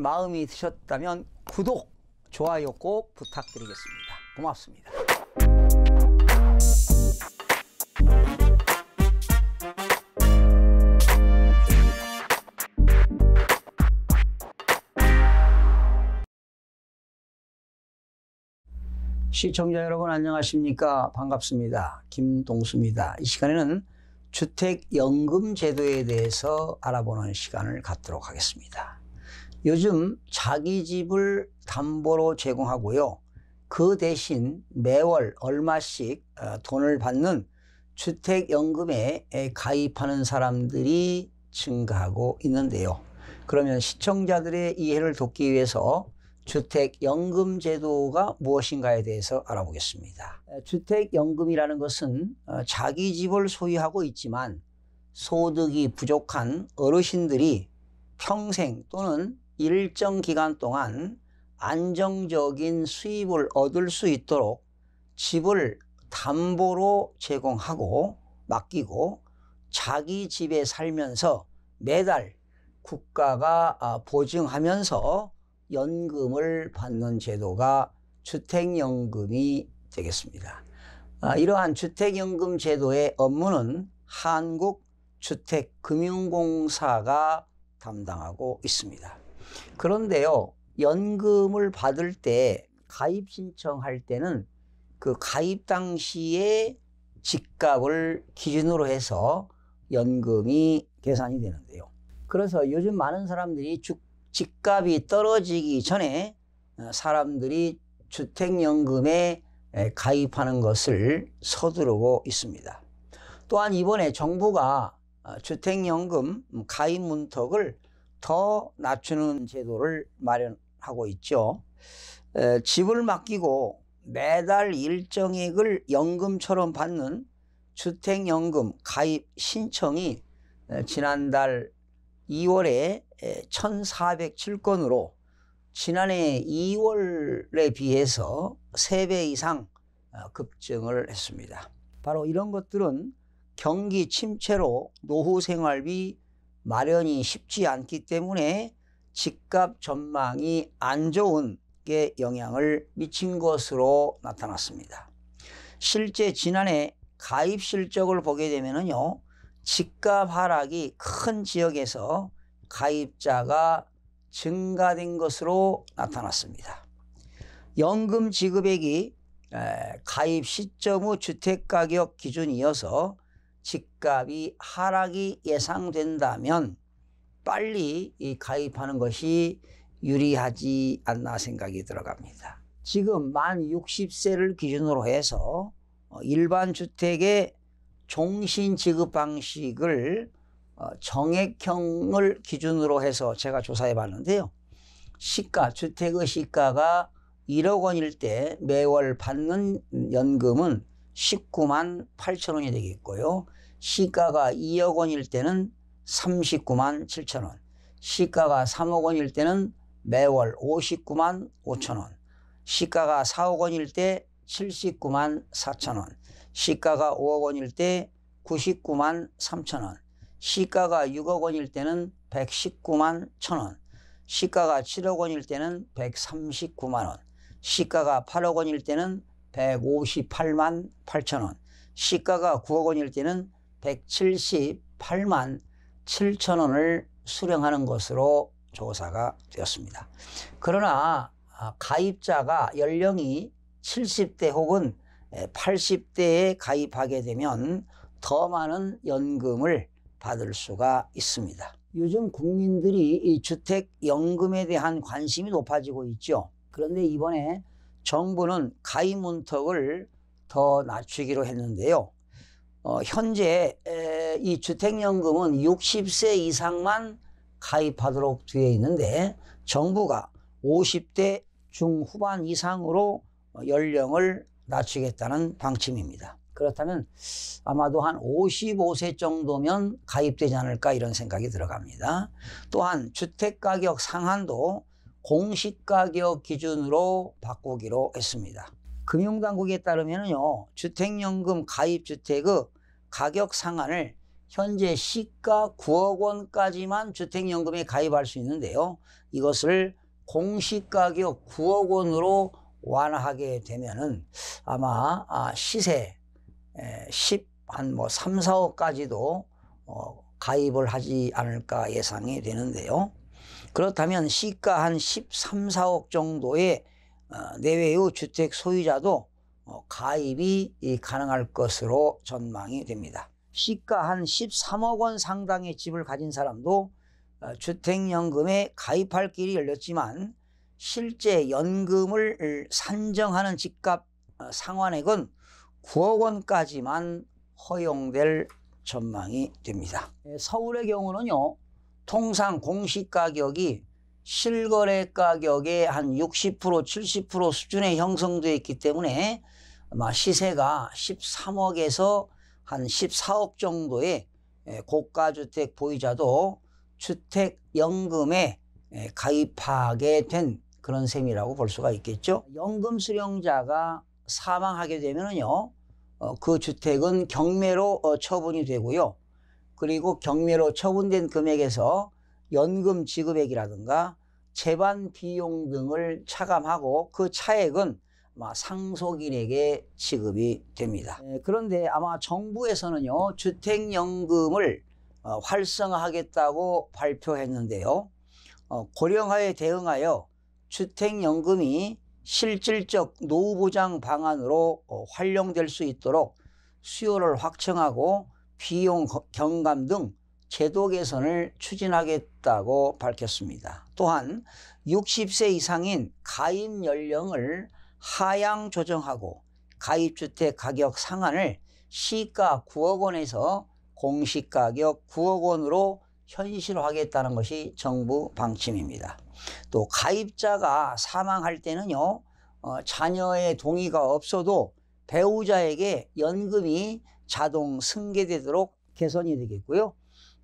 마음이 드셨다면 구독, 좋아요 꼭 부탁드리겠습니다. 고맙습니다. 시청자 여러분 안녕하십니까 반갑습니다 김동수입니다 이 시간에는 주택연금 제도에 대해서 알아보는 시간을 갖도록 하겠습니다 요즘 자기 집을 담보로 제공하고요 그 대신 매월 얼마씩 어, 돈을 받는 주택연금에 가입하는 사람들이 증가하고 있는데요 그러면 시청자들의 이해를 돕기 위해서 주택연금 제도가 무엇인가에 대해서 알아보겠습니다. 주택연금이라는 것은 어, 자기 집을 소유하고 있지만 소득이 부족한 어르신들이 평생 또는 일정 기간 동안 안정적인 수입을 얻을 수 있도록 집을 담보로 제공하고 맡기고 자기 집에 살면서 매달 국가가 아, 보증하면서 연금을 받는 제도가 주택연금이 되겠습니다. 아, 이러한 주택연금 제도의 업무는 한국주택금융공사가 담당하고 있습니다. 그런데요, 연금을 받을 때 가입 신청할 때는 그 가입 당시에 집값을 기준으로 해서 연금이 계산이 되는데요. 그래서 요즘 많은 사람들이 주, 집값이 떨어지기 전에 어, 사람들이 주택연금에 가입하는 것을 서두르고 있습니다. 또한 이번에 정부가 어, 주택연금 가입 문턱을 더 낮추는 제도를 마련하고 있죠. 집을 맡기고 매달 일정액을 연금처럼 받는 주택연금 가입 신청이 지난달 2월에 1,407건으로 지난해 2월에 비해서 3배 이상 어, 급증을 했습니다. 바로 이런 것들은 경기 침체로 노후 생활비 마련이 쉽지 않기 때문에 집값 전망이 안 좋은 게 영향을 미친 것으로 나타났습니다. 실제 지난해 가입 실적을 보게 되면요. 집값 하락이 큰 지역에서 가입자가 증가된 것으로 나타났습니다. 연금 지급액이 가입 시점 후 주택가격 기준이어서 집값이 하락이 예상된다면 빨리 가입하는 것이 유리하지 않나 생각이 들어갑니다. 지금 만 60세를 기준으로 해서 일반 주택의 종신 지급 방식을 어, 정액형을 기준으로 해서 제가 조사해 봤는데요. 시가, 주택의 시가가 1억 원일 때 매월 받는 연금은 19만 8천 원이 되겠고요. 시가가 2억 원일 때는 39만 7천 원. 시가가 3억 원일 때는 매월 59만 5천 원. 시가가 4억 원일 때 79만 4천 원. 시가가 5억 원일 때 99만 3천 원, 시가가 6억 원일 때는 119만 1천 원, 시가가 7억 원일 때는 139만 원, 시가가 8억 원일 때는 158만 8천 원, 시가가 9억 원일 때는 178만 7천 원을 수령하는 것으로 조사가 되었습니다. 그러나 아, 가입자가 연령이 70대 혹은 80대에 가입하게 되면 더 많은 연금을 받을 수가 있습니다. 요즘 국민들이 이 주택연금에 대한 관심이 높아지고 있죠. 그런데 이번에 정부는 가입 문턱을 더 낮추기로 했는데요. 어, 현재 에, 이 주택연금은 60세 이상만 가입하도록 되어 있는데 정부가 50대 중후반 이상으로 연령을 낮추겠다는 방침입니다. 그렇다면 아마도 한 55세 정도면 가입되지 않을까 이런 생각이 들어갑니다. 또한 주택가격 상한도 공시가격 기준으로 바꾸기로 했습니다. 금융당국에 따르면요, 주택연금 가입주택의 가격 상한을 현재 시가 9억 원까지만 주택연금에 가입할 수 있는데요. 이것을 공시가격 9억 원으로 완화하게 되면은 아마 아, 시세 10, 한뭐 3, 4억까지도 어, 가입을 하지 않을까 예상이 되는데요. 그렇다면 시가 한 13, 4억 정도의 어, 내외의 주택 소유자도 어, 가입이 가능할 것으로 전망이 됩니다. 시가 한 13억 원 상당의 집을 가진 사람도 어, 주택연금에 가입할 길이 열렸지만 실제 연금을 산정하는 집값 상환액은 9억 원까지만 허용될 전망이 됩니다. 예, 서울의 경우는요, 통상 공시 가격이 실거래 가격의 한 60%, 70% 수준에 형성되어 있기 때문에 아마 시세가 13억에서 한 14억 정도의 예, 고가주택 보유자도 주택연금에 예, 가입하게 된 그런 셈이라고 볼 수가 있겠죠. 연금 수령자가 사망하게 되면요, 어, 그 주택은 경매로 어, 처분이 되고요. 그리고 경매로 처분된 금액에서 연금 지급액이라든가 재반 비용 등을 차감하고 그 차액은 상속인에게 지급이 됩니다. 네, 그런데 아마 정부에서는요 주택연금을 어, 활성화하겠다고 발표했는데요. 어, 고령화에 대응하여 주택연금이 실질적 노후 보장 방안으로 어, 활용될 수 있도록 수요를 확충하고 비용 경감 등 제도 개선을 추진하겠다고 밝혔습니다. 또한 60세 이상인 가입 연령을 하향 조정하고 가입주택 가격 상한을 시가 9억 원에서 공시가격 9억 원으로 현실화하겠다는 것이 정부 방침입니다. 또 가입자가 사망할 때는요, 어, 자녀의 동의가 없어도 배우자에게 연금이 자동 승계되도록 개선이 되겠고요.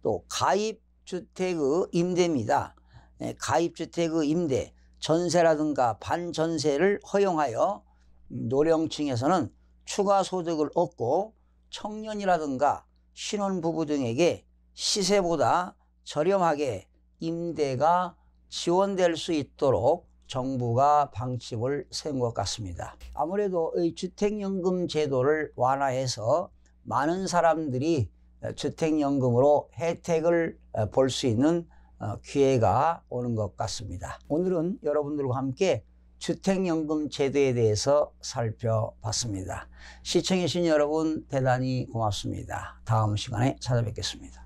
또 가입주택의 임대입니다. 네, 가입주택의 임대, 전세라든가 반전세를 허용하여 노령층에서는 추가 소득을 얻고 청년이라든가 신혼부부 등에게 시세보다 저렴하게 임대가 지원될 수 있도록 정부가 방침을 세운 것 같습니다. 아무래도 이 주택연금 제도를 완화해서 많은 사람들이 주택연금으로 혜택을 볼 수 있는 어, 기회가 오는 것 같습니다. 오늘은 여러분들과 함께 주택연금 제도에 대해서 살펴봤습니다. 시청해주신 여러분 대단히 고맙습니다. 다음 시간에 찾아뵙겠습니다.